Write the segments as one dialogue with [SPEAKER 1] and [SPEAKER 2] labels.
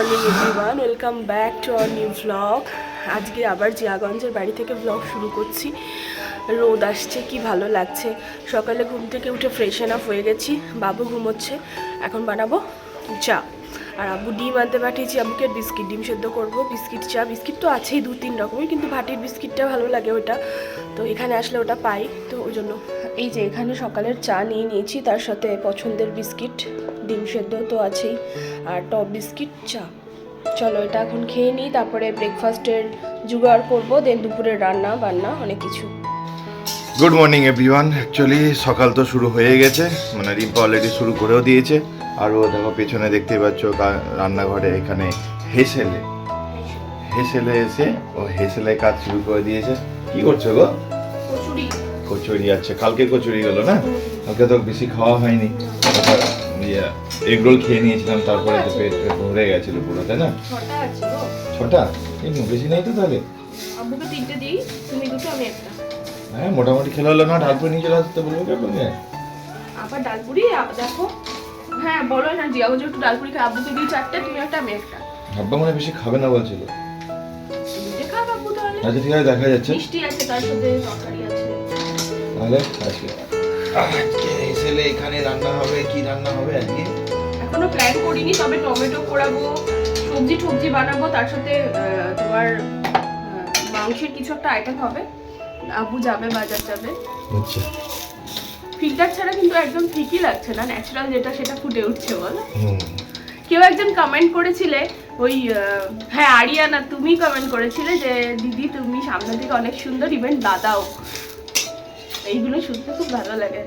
[SPEAKER 1] Morning everyone welcome back to our new vlog আজকে আবার জিয়াগঞ্জের বাড়ি থেকে ভ্লগ শুরু করছি। রোদ আসছে, কি ভালো লাগছে। সকালে ঘুম থেকে উঠে ফ্রেশন আপ হয়ে গেছি। বাবু ঘুমোচ্ছে। এখন বানাবো চা। আর আব্বু ডিম আনতে পাঠিয়েছি। আব্বুকে বিস্কিট, ডিম সেদ্ধ করব। বিস্কিট, চা। বিস্কিট তো আছেই দু, তিন রকমের, কিন্তু ভাটির বিস্কিটটা ভালো লাগে ওটা। তো এখানে আসলে ওটা পাই। তো ওই জন্য এই যে এখানে সকালের চা নিয়ে নিয়েছি, তার সাথে পছন্দের বিস্কিট। ডিম সেদ্ধ তো আছেই। আর টপ বিস্কিট চা। চলো এটা এখন খেয়ে নিই তারপরে ব্রেকফাস্টের জোগাড় করব দেন দুপুরের রান্না বান্না অনেক কিছু।
[SPEAKER 2] গুড মর্নিং এভরিওয়ান অ্যাকচুয়ালি সকাল তো শুরু হয়ে গেছে মানে রিম্পা অলরেডি শুরু করেও দিয়েছে। আর ও দেখো পেছনে দেখতেই পাচ্ছ রান্নাঘরে এখানে হেসেলে। হেসেলে এসে ও হেসেলে কাজ শুরু করে দিয়েছে। কি করছ গো?
[SPEAKER 1] কচুরি।
[SPEAKER 2] কচুরি আছে কালকে কচুরি গেলো না? কালকে তো বেশি খাওয়া হয়নি। এগ রোল খেয়ে নিয়েছিলাম তারপরে তো পেট ভরে গেছিল পুরো তাই না?
[SPEAKER 1] ছটা
[SPEAKER 2] এই বেশি নেই তো তাহলে?
[SPEAKER 1] আব্বুকে তিনটে দিই তুমি দুটো আমি একটা।
[SPEAKER 2] হ্যাঁ মোটামুটি খেলা হলো না ঢালপুর নিয়ে চলে আসতে বলব কেন
[SPEAKER 1] আবার ডালপুরি দেখো। হ্যাঁ বলো না একটু ডালপুরি খাই আব্বুকে দিই চারটে তুমি একটা আমি একটা।
[SPEAKER 2] মনে হয় বেশি খাবে না বলছিল।
[SPEAKER 1] আব্বু
[SPEAKER 2] আচ্ছা ঠিক আছে দেখা যাচ্ছে।
[SPEAKER 1] মিষ্টি আছে তার সাথে তরকারি আছে।
[SPEAKER 2] তাহলে আজকে আজকে এসেলে এখানে রান্না হবে কি রান্না হবে আজকে?
[SPEAKER 1] এখনও প্ল্যান করিনি তবে টমেটো পোড়াবো সবজি টবজি বানাবো তার সাথে তোমার মাংসের কিছু একটা আইটেম হবে। আব্বু যাবে বাজার যাবে।
[SPEAKER 2] আচ্ছা।
[SPEAKER 1] ফিল্টার ছাড়া কিন্তু একদম ঠিকই লাগছে না ন্যাচারাল যেটা সেটা ফুটে উঠছে বল। কেউ একজন কমেন্ট করেছিলে ওই হ্যাঁ আরিয়ানা তুমি কমেন্ট করেছিলে যে দিদি তুমি সামনে থেকে অনেক সুন্দর ইভেন দাদাও। এইগুলো শুনতে খুব ভালো লাগে।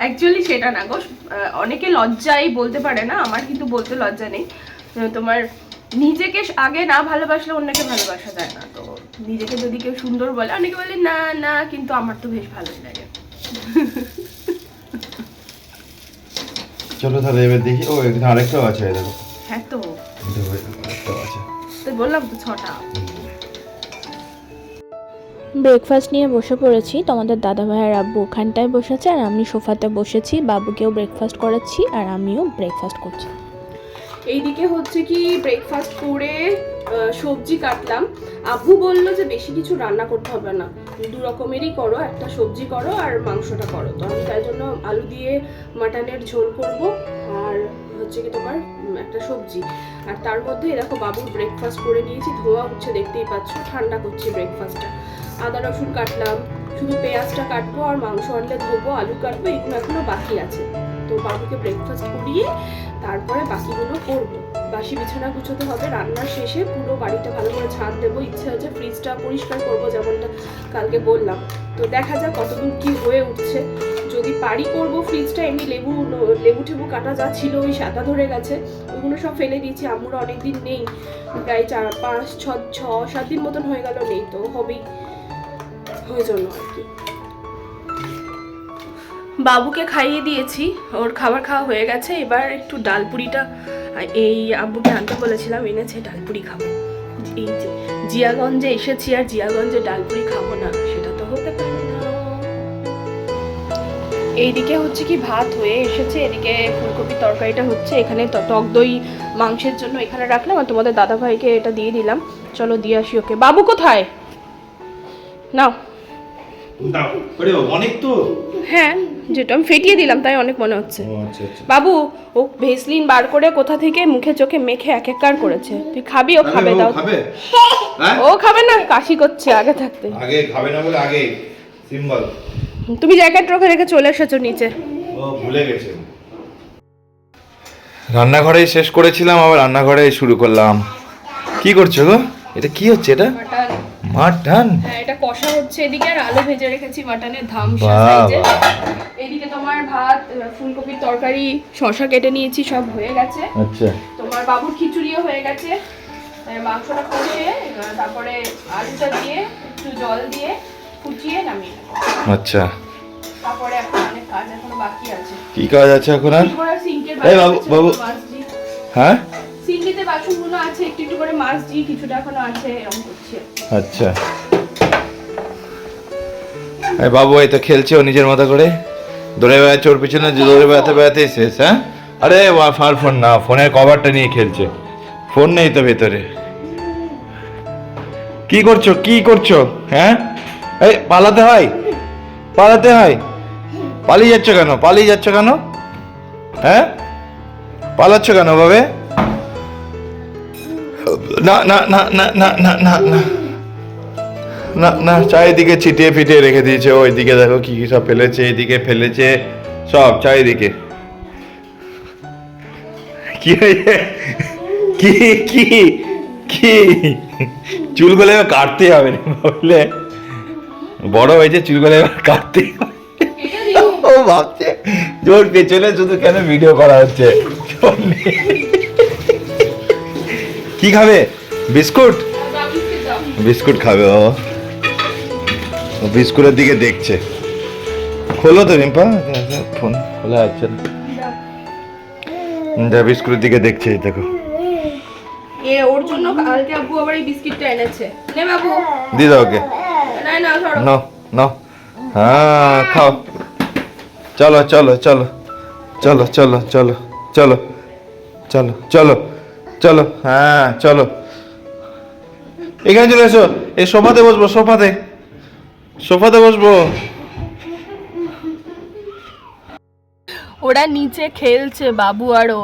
[SPEAKER 1] অ্যাকচুয়ালি সেটা না গো। অনেকে লজ্জাই বলতে পারে না আমার কিন্তু বলতে লজ্জা নেই। তোমার নিজেকে আগে না ভালোবাসলে অন্যকে ভালোবাসা যায় না। তো নিজেকে যদি কেউ সুন্দর বলে অনেকে বলে না না কিন্তু আমার তো বেশ ভালোই লাগে।
[SPEAKER 2] চলো তাহলে এবার দেখি। ও এখানে আরেকটাও আছে দেখো।
[SPEAKER 1] হ্যাঁ তো।
[SPEAKER 2] আছে।
[SPEAKER 1] তো বললাম তো ছটা।
[SPEAKER 3] ব্রেকফাস্ট নিয়ে বসে পড়েছি। তোমাদের দাদা ভাইয়ের আব্বু ওখানটায় বসেছে আর আমি সোফাতে বসেছি। বাবুকেও ব্রেকফাস্ট করাচ্ছি আর আমিও ব্রেকফাস্ট করছি।
[SPEAKER 1] এইদিকে হচ্ছে কি, ব্রেকফাস্ট করে সবজি কাটলাম। আব্বু বলল যে বেশি কিছু রান্না করতে হবে না। দু রকমেরই করো, একটা সবজি করো আর মাংসটা করো। তো আমি তাই জন্য আলু দিয়ে মাটনের ঝোল করব আর হচ্ছে কি তোমার একটা সবজি। আর তার মধ্যে দেখো বাবুর ব্রেকফাস্ট করে নিয়েছি। ধোয়া উঠছে দেখতেই পাচ্ছ, ঠান্ডা করছি ব্রেকফাস্টটা। আদা, রসুন কাটলাম। শুধু পেঁয়াজটা কাটবো আর মাংস আনলে ধোবো, আলু কাটবো, এগুলো এখনও বাকি আছে। তো বাবুকে ব্রেকফাস্ট করিয়ে তারপরে বাকিগুলো করব। বাসি বিছানা গুছোতে হবে রান্নার শেষে পুরো বাড়িটা ভালো করে ছাদ দেবো। ইচ্ছে আছে ফ্রিজটা পরিষ্কার করব যেমনটা কালকে বললাম। তো দেখা যাক কতদূর কি হয়ে উঠছে। যদি পারি করব ফ্রিজটা এমনি লেবু লেবু টেবু কাটা যা ছিল, ওই সাদা ধরে গেছে। ওগুলো সব ফেলে দিয়েছি আমরা অনেকদিন নেই। প্রায় চার, পাঁচ, ছ ছ, সাত দিন মতন হয়ে গেল, নেই তো, হবেই। ওই জন্য আর কি। বাবুকে খাইয়ে দিয়েছি, ওর খাবার খাওয়া হয়ে গেছে, এবার একটু ডালপুরিটা এই আব্বুকে আনতে বলেছিলাম, এনেছে ডালপুরি খাব। এই যে, জিয়াগঞ্জে এসেছি আর জিয়াগঞ্জে ডালপুরি খাব না, সেটা তো হতে পারে না। এইদিকে হচ্ছে কি ভাত হয়ে এসেছে, এদিকে ফুলকপি তরকারিটা হচ্ছে, এখানে টক দই মাংসের জন্য এখানে রাখলাম, আর তোমাদের দাদাভাইকে এটা দিয়ে দিলাম। চলো দিয়ে আসি ওকে। বাবু কোথায়? নাও।
[SPEAKER 2] দাও। ওরে অনেক তো।
[SPEAKER 1] হ্যাঁ যেটা আমি ফেটিয়ে দিলাম তাই অনেক মনে হচ্ছে।
[SPEAKER 2] আচ্ছা আচ্ছা।
[SPEAKER 1] বাবু ও ভেসলিন বার করে কোথা থেকে মুখে চোখে মেখে এক একবার করেছে। তুই খাবি ও খাবে দাও।
[SPEAKER 2] খাবে? হ্যাঁ?
[SPEAKER 1] ও খাবে না কাশি করছে আগে থাকতে।
[SPEAKER 2] আগে খাবে না বলে আগে সিম্বল।
[SPEAKER 1] তুমি জ্যাকেট রোখে রেখে চলে এসেছ নিচে।
[SPEAKER 2] ও ভুলে গেছে। রান্নাঘরেই শেষ করেছিলাম আবার রান্নাঘরে শুরু করলাম। কি করছ গো? এটা কি হচ্ছে এটা?
[SPEAKER 1] মাটন হ্যাঁ এটা কষা হচ্ছে এদিকে আর আলু ভেজে রেখেছি মাটনের ধাম সাইজে। এদিকে তোমার ভাত ফুলকপির তরকারি শসা কেটে নিয়েছি সব হয়ে গেছে।
[SPEAKER 2] আচ্ছা।
[SPEAKER 1] তোমার বাবুর খিচুড়িও হয়ে গেছে। মাংসটা কষিয়ে তারপরে আলুটা দিয়ে একটু জল দিয়ে ফুটিয়ে নামিয়ে
[SPEAKER 2] আচ্ছা।
[SPEAKER 1] তারপরে এখন অনেক কাজ এখনও বাকি আছে।
[SPEAKER 2] কি কাজ আছে এখন আর? এই বাবু, বাবু। হ্যাঁ?
[SPEAKER 1] সিঙ্কিতে বাসনগুলো আছে, একটু একটু করে জি কিছুটা এখনও আছে, এরকম করছি।
[SPEAKER 2] আচ্ছা। এই বাবু, এই তো খেলছে ও নিজের মতো করে। দৌড়ে বেড়াচ্ছে ওর পিছনে দৌড়ে বেড়াতে বেড়াতেই শেষ হ্যাঁ? আরে ফার ফোন না, ফোনের কভারটা নিয়ে খেলছে। ফোন নেই তো ভেতরে। কি করছ? কি করছ? হ্যাঁ? এই, পালাতে হয়? পালাতে হয়? পালিয়ে যাচ্ছ কেন? পালিয়ে যাচ্ছ কেন? হ্যাঁ? পালাচ্ছ কেন ভাবে না না না না না না না না। না না, চারিদিকে ছিটিয়ে ফিটিয়ে রেখে দিয়েছে। ওইদিকে দেখো কি সব ফেলেছে এদিকে ফেলেছে, সব চারিদিকে। কি হয়েছে? কি কি কি? চুলগুলো এবার কাটতে হবে না বুঝলে বড় হয়েছে চুলগুলো এবার কাটতে ও ভাবছে, জোর পেছনে শুধু কেন ভিডিও করা হচ্ছে। কি খাবে? বিস্কুট? বিস্কুট খাবে ও বিস্কুটের দিকে দেখছে। খোলো তো রিম্পা। ফোন। খোলা আছে যা বিস্কুটের দিকে দেখছে দেখো।
[SPEAKER 1] এ ওর জন্য কালকে আব্বু আবার এই বিস্কিটটা এনেছে। নে বাবু।
[SPEAKER 2] দিয়ে দাও ওকে।
[SPEAKER 1] না না ধরো
[SPEAKER 2] নাও নাও। হ্যাঁ খাও। চলো চলো চলো। চলো চলো চলো চলো। চলো চলো। চলো হ্যাঁ চলো। এখানে চলে এসো, এই সোফাতে বসবো, সোফাতে। সোফাতে বসবো।
[SPEAKER 1] ওরা নিচে খেলছে, বাবু আর ও।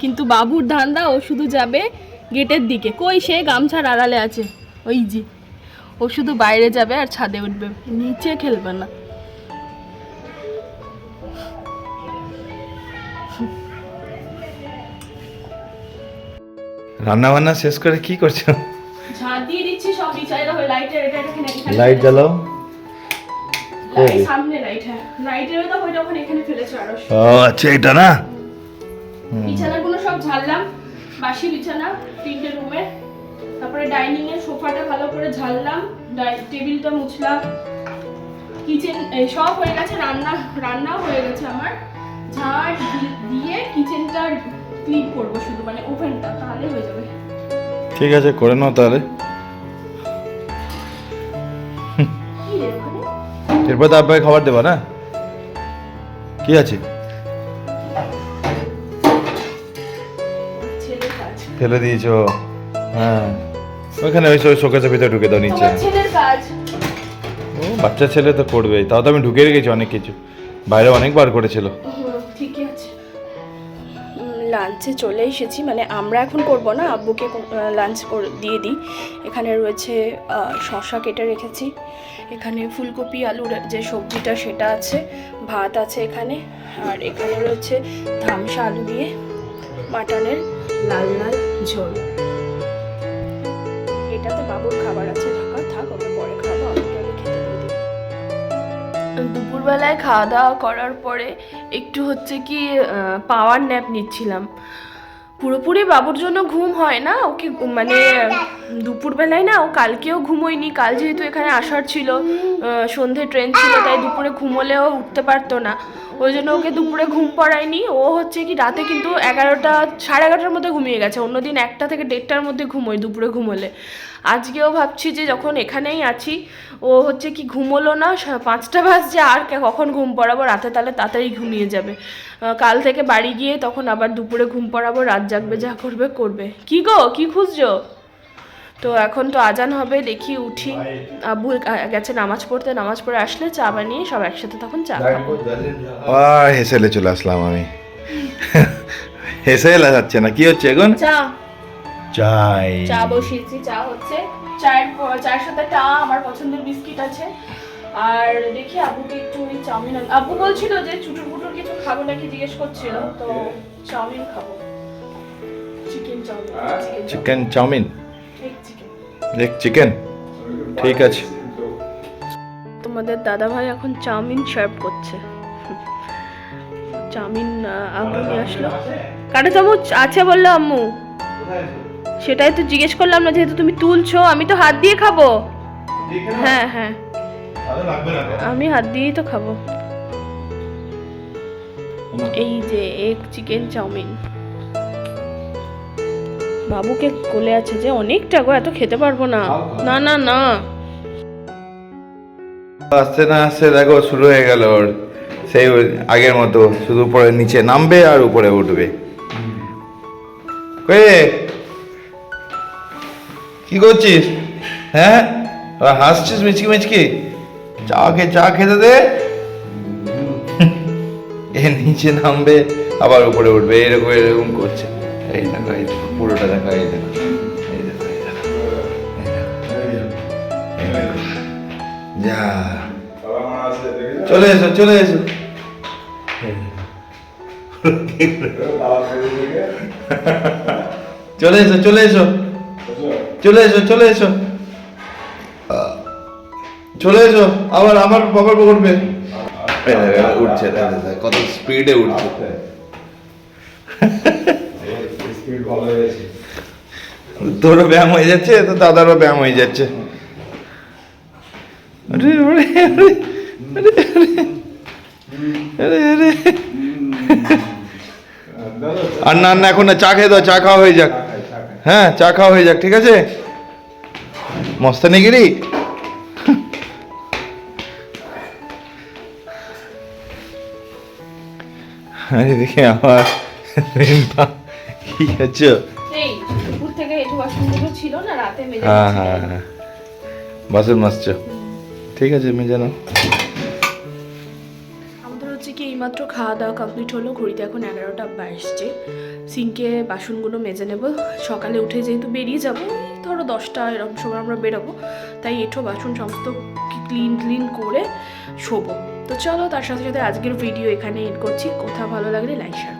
[SPEAKER 1] কিন্তু বাবুর ধান্দা, ও শুধু যাবে গেটের দিকে। কই সে গামছার আড়ালে আছে? ওই জি ও শুধু বাইরে যাবে আর ছাদে উঠবে। নিচে খেলবে না।
[SPEAKER 2] রান্না বান্না শেষ করে কি করছ?
[SPEAKER 1] দিয়ে দিচ্ছি সব হয়ে লাইটের এটা এটা এখানে এখানে
[SPEAKER 2] লাইট জ্বালাও।
[SPEAKER 1] লাইট সামনে লাইট হ্যাঁ। লাইটের তো ওইটা ওখানে এখানে ফেলেছে আরও।
[SPEAKER 2] ও আচ্ছা এটা না?
[SPEAKER 1] বিছানাগুলো সব ঝাড়লাম বাসি বিছানা তিনটে রুমে তারপরে ডাইনিং এর সোফাটা ভালো করে ঝাড়লাম টেবিলটা মুছলাম। কিচেন সব হয়ে গেছে রান্না রান্নাও হয়ে গেছে আমার। ঝাড় দিয়ে কিচেনটা ক্লিন করব শুধু মানে ওভেনটা তাহলে হয়ে যাবে।
[SPEAKER 2] ঠিক আছে করে নাও তাহলে।
[SPEAKER 1] ওখানে
[SPEAKER 2] এরপর তো আপনাকে খাবার দেবো না? কি আছে? ফেলে দিয়েছ। হ্যাঁ। ওইখানে ওই শোকেসের ভিতরে ঢুকে দাও নিচে।
[SPEAKER 1] ছেলের কাজ।
[SPEAKER 2] ও বাচ্চা ছেলে তো করবেই। তাও তো আমি ঢুকে রেখেছি অনেক কিছু। বাইরে অনেকবার করেছিল।
[SPEAKER 1] হুম, ঠিকই আছে লাঞ্চে চলে এসেছি। মানে আমরা এখন করব না, আব্বুকে লাঞ্চ দিয়ে দিই। এখানে রয়েছে শসা কেটে রেখেছি। এখানে ফুলকপি, আলুর যে সবজিটা সেটা আছে, ভাত আছে এখানে। আর এখানে রয়েছে ধামসা আলু দিয়ে মাটনের লাল লাল ঝোল। এটাতে বাবুর খাবার আছে দুপুরবেলায় খাওয়া দাওয়া করার পরে একটু হচ্ছে কি পাওয়ার ন্যাপ নিচ্ছিলাম। পুরোপুরি বাবুর জন্য ঘুম হয় না, ওকে মানে দুপুরবেলায় না ও কালকেও ঘুমোয়নি, কাল যেহেতু এখানে আসার ছিল সন্ধে ট্রেন ছিল, তাই দুপুরে ঘুমোলেও উঠতে পারতো না। ওই জন্য ওকে দুপুরে ঘুম পড়ায়নি। ও হচ্ছে কি রাতে কিন্তু এগারোটা, সাড়ে এগারোটার মধ্যে ঘুমিয়ে গেছে। অন্যদিন একটা থেকে দেড়টার মধ্যে ঘুমোয় দুপুরে ঘুমোলে। আজকেও ভাবছি যে যখন এখানেই আছি, ও হচ্ছে কি ঘুমোলো না পাঁচটা বাজছে, আর কখন ঘুম পড়াবো? রাতে তাহলে তাড়াতাড়ি ঘুমিয়ে যাবে। কাল থেকে বাড়ি গিয়ে তখন আবার দুপুরে ঘুম পড়াবো, রাত জাগবে, যা করবে করবে। কি গো? কি খুঁজছো? তো এখন তো আজান হবে দেখি উঠি। আব্বু আহ, গেছে নামাজ পড়তে নামাজ পড়ে আসলে চা বানিয়ে সব একসাথে তখন চা খাব।
[SPEAKER 2] হেসেলে চলে আসলাম আমি। হেসে যাচ্ছে না কি হচ্ছে এখন?
[SPEAKER 1] চা।
[SPEAKER 2] চাই।
[SPEAKER 1] চা বসিয়েছি চা হচ্ছে। চায়ের চায়ের সাথে চা আমার পছন্দের বিস্কিট আছে। আর দেখি আব্বুকে একটু ওই চাউমিন আব্বু বলছিল যে চুটুর পুটুর কিছু খাব নাকি জিজ্ঞেস করছিল তো চাউমিন খাব। Chicken chowmein chicken
[SPEAKER 2] chicken chowmein?
[SPEAKER 1] Chicken
[SPEAKER 2] chicken ঠিক আছে।
[SPEAKER 1] তোমাদের দাদা ভাই এখন চাউমিন সার্ভ করছে। চাউমিন আব্বু নিয়ে আসলো। কাটা চামচ আছে বলল আম্মু। সেটাই তো জিজ্ঞেস করলাম না যেহেতু তুমি তুলছো আমি তো হাত দিয়ে খাব। হ্যাঁ হ্যাঁ। আমি হাত দিয়েই তো খাব। এই যে এক চিকেন চাউমিন। বাবুকে কোলে আছে যে অনেকটা গো এত খেতে পারব না। না না না।
[SPEAKER 2] আসতে না আসতে দেখো শুরু হয়ে গেল ওর। সেই আগের মতো শুধু উপরে নিচে নামবে আর উপরে উঠবে। কে কি করছিস? হ্যাঁ? হাসছিস মিচকি মিচকি? চা খে চা খেতে দে। এ নিচে নামবে আবার উপরে উঠবে এরকম এরকম করছে। এই দেখো এই দেখো পুরোটা দেখো এই দেখো যা। চলে এসো চলে এসো। চলে এসো চলে এসো। চলে এসো চলে এসো। চলে এসো আবার আমার বাবার পকড়বে উঠছে দেখো, দেখো, কত স্পিডে তোরও ব্যায়াম হয়ে যাচ্ছে, তো দাদারও ব্যায়াম হয়ে যাচ্ছে। আরে না না, এখন না, চা খেয়ে দাও, চা খাওয়া হয়ে যাক। হ্যাঁ চা খাওয়া হয়ে যাক, ঠিক আছে? মস্তানিগিরি আরে, দেখে আমার কি হচ্ছে
[SPEAKER 4] এই দুপুর থেকে এঁঠো বাসনগুলো ছিল না রাতে মেজে
[SPEAKER 2] হ্যাঁ হ্যাঁ হ্যাঁ। বাসন মাজছো? ঠিক আছে মেজে নাও।
[SPEAKER 1] আমাদের হচ্ছে কি এইমাত্র খাওয়া দাওয়া কমপ্লিট হলো ঘড়িতে এখন এগারোটা বাজছে সিঙ্কে বাসনগুলো মেজে নেব। সকালে উঠে যেহেতু বেরিয়ে যাব ধরো দশটা এরকম সময় আমরা বেরোবো তাই এঁঠো বাসন সমস্ত ক্লিন ক্লিন করে শোবো। তো চলো তার সাথে সাথে আজকের ভিডিও এখানে এড করছি। কোথাও ভালো লাগলে লাইক শেয়ার